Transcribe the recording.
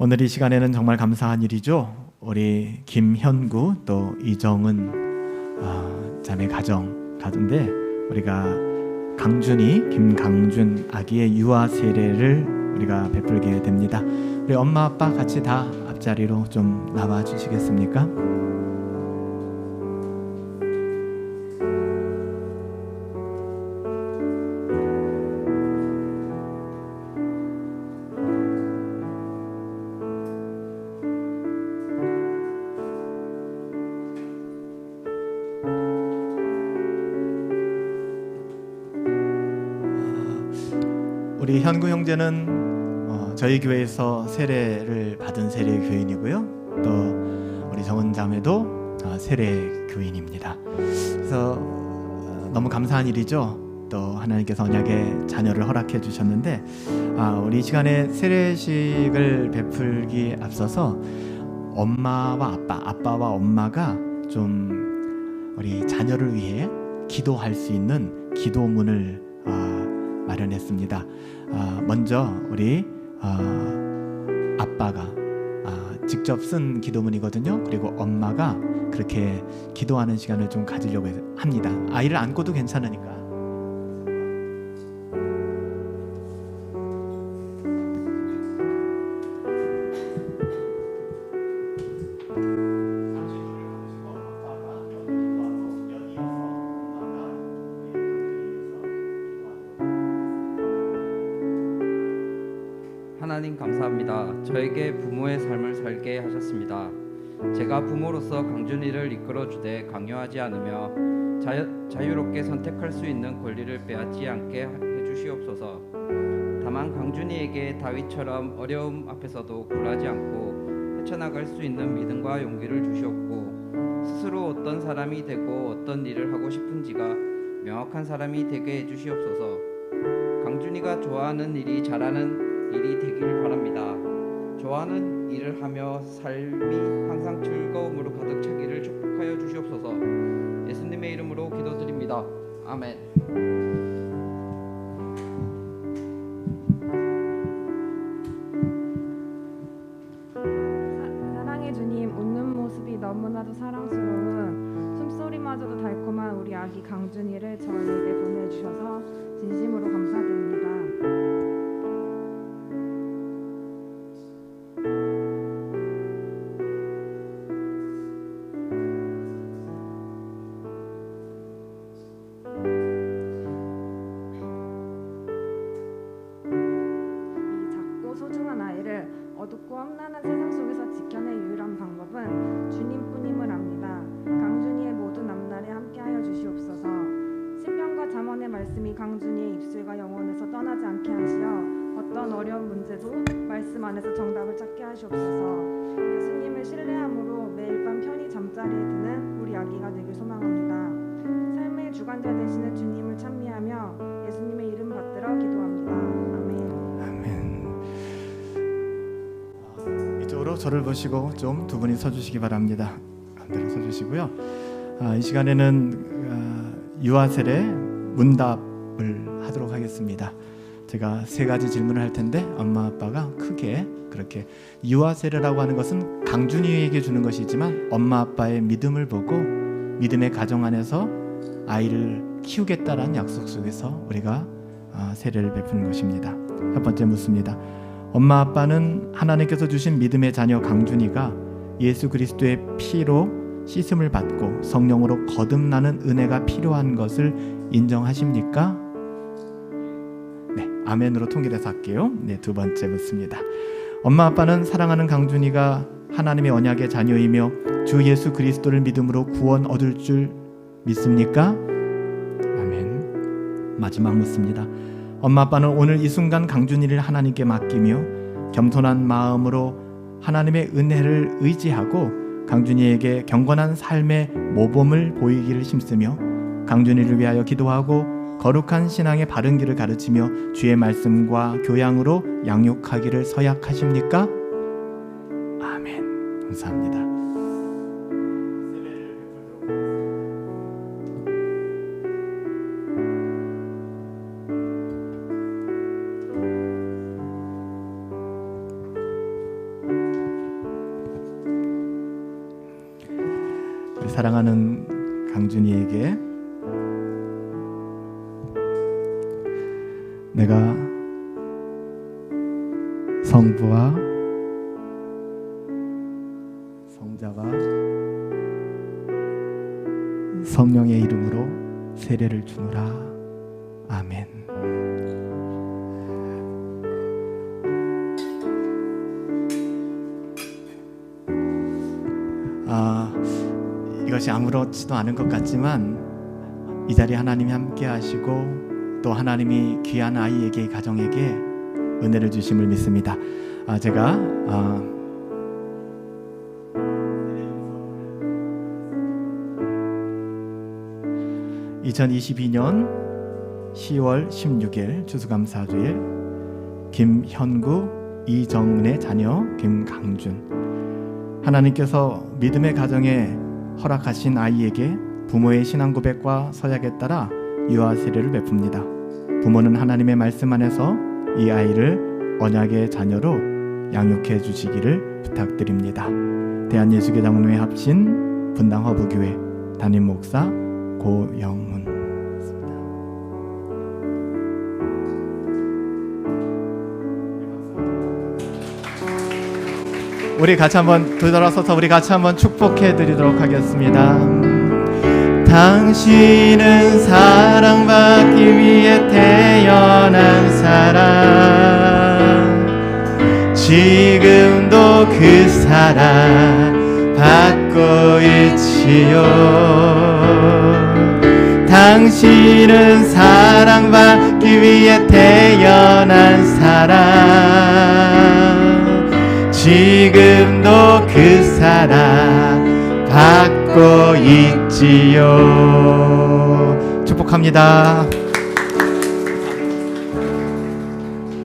오늘 이 시간에는 정말 감사한 일이죠. 우리 김현구 또 이정은 아, 자매 가정 가운데 우리가 강준이 김강준 아기의 유아 세례를 우리가 베풀게 됩니다. 우리 엄마 아빠 같이 다 앞자리로 좀 나와 주시겠습니까? 우리 현구 형제는 어, 저희 교회에서 세례를 받은 세례 교인이고요. 또 우리 정은 자매도 어, 세례 교인입니다. 그래서 어, 너무 감사한 일이죠. 또 하나님께서 언약의 자녀를 허락해 주셨는데 아, 우리 이 시간에 세례식을 베풀기 앞서서 엄마와 아빠, 아빠와 엄마가 좀 우리 자녀를 위해 기도할 수 있는 기도문을 아, 마련했습니다. 아, 먼저 우리 아, 아빠가 아, 직접 쓴 기도문이거든요. 그리고 엄마가 그렇게 기도하는 시간을 좀 가지려고 합니다. 아이를 안고도 괜찮으니까. 하나님 감사합니다. 저에게 부모의 삶을 살게 하셨습니다. 제가 부모로서 강준이를 이끌어 주되 강요하지 않으며 자유, 자유롭게 선택할 수 있는 권리를 빼앗지 않게 해 주시옵소서. 다만 강준이에게 다윗처럼 어려움 앞에서도 굴하지 않고 헤쳐나갈 수 있는 믿음과 용기를 주시옵고 스스로 어떤 사람이 되고 어떤 일을 하고 싶은지가 명확한 사람이 되게 해 주시옵소서. 강준이가 좋아하는 일이 잘하는 일이 되길 바랍니다. 좋아하는 일을 하며 삶이 항상 즐거움으로 가득 차기를 축복하여 주시옵소서. 예수님의 이름으로 기도드립니다. 아멘. 너무나도 사랑스러운 숨소리마저도 달콤한 우리 아기 강준이를 저희에게 보내주셔서 진심으로 감사드립니다. 험난한 세상 속에서 지켜낼 유일한 방법은 주님뿐임을 압니다. 강준이의 모든 앞날에 함께하여 주시옵소서. 신명과 잠언의 말씀이 강준이의 입술과 영혼에서 떠나지 않게 하시어 어떤 어려운 문제도 말씀 안에서 정답을 찾게 하시옵소서. 예수님을 신뢰함으로 매일 밤 편히 잠자리에 드는 우리 아기가 되길 소망합니다. 삶의 주관자 되시는 주님 저를 보시고 좀 두 분이 서주시기 바랍니다. 반대로 서주시고요. 아, 이 시간에는 아, 유아셀의 문답을 하도록 하겠습니다. 제가 세 가지 질문을 할 텐데 엄마 아빠가 크게 그렇게 유아세례라고 하는 것은 강준이에게 주는 것이지만 엄마 아빠의 믿음을 보고 믿음의 가정 안에서 아이를 키우겠다라는 약속 속에서 우리가 아, 세례를 베푸는 것입니다. 첫 번째 묻습니다. 엄마 아빠는 하나님께서 주신 믿음의 자녀 강준이가 예수 그리스도의 피로 씻음을 받고 성령으로 거듭나는 은혜가 필요한 것을 인정하십니까? 네, 아멘으로 통일해서 할게요. 네, 두 번째 묻습니다. 엄마 아빠는 사랑하는 강준이가 하나님의 언약의 자녀이며 주 예수 그리스도를 믿음으로 구원 얻을 줄 믿습니까? 아멘. 마지막 묻습니다. 엄마 아빠는 오늘 이 순간 강준이를 하나님께 맡기며 겸손한 마음으로 하나님의 은혜를 의지하고 강준이에게 경건한 삶의 모범을 보이기를 힘쓰며 강준이를 위하여 기도하고 거룩한 신앙의 바른 길을 가르치며 주의 말씀과 교양으로 양육하기를 서약하십니까? 아멘. 감사합니다. 사랑하는 강준이에게 내가 성부와 성자와 성령의 이름으로 세례를 주노라. 아멘. 이것이 아무렇지도 않은 것 같지만 이 자리에 하나님이 함께 하시고 또 하나님이 귀한 아이에게 이 가정에게 은혜를 주심을 믿습니다. 아, 제가 아, (2022년 10월 16일) 추수감사주일 김현구 이정은의 자녀 김강준 하나님께서 믿음의 가정에 허락하신 아이에게 부모의 신앙 고백과 서약에 따라 유아 세례를 베풉니다. 부모는 하나님의 말씀 안에서 이 아이를 언약의 자녀로 양육해 주시기를 부탁드립니다. 대한예수교장로회 합신 분당 허브교회 담임 목사 고영문 우리 같이 한번 되돌아서서 우리 같이 한번 축복해 드리도록 하겠습니다. 당신은 사랑받기 위해 태어난 사람. 지금도 그 사랑 받고 있지요. 당신은 사랑받기 위해 태어난 사람 지금도 그 사랑 받고 있지요. 축복합니다.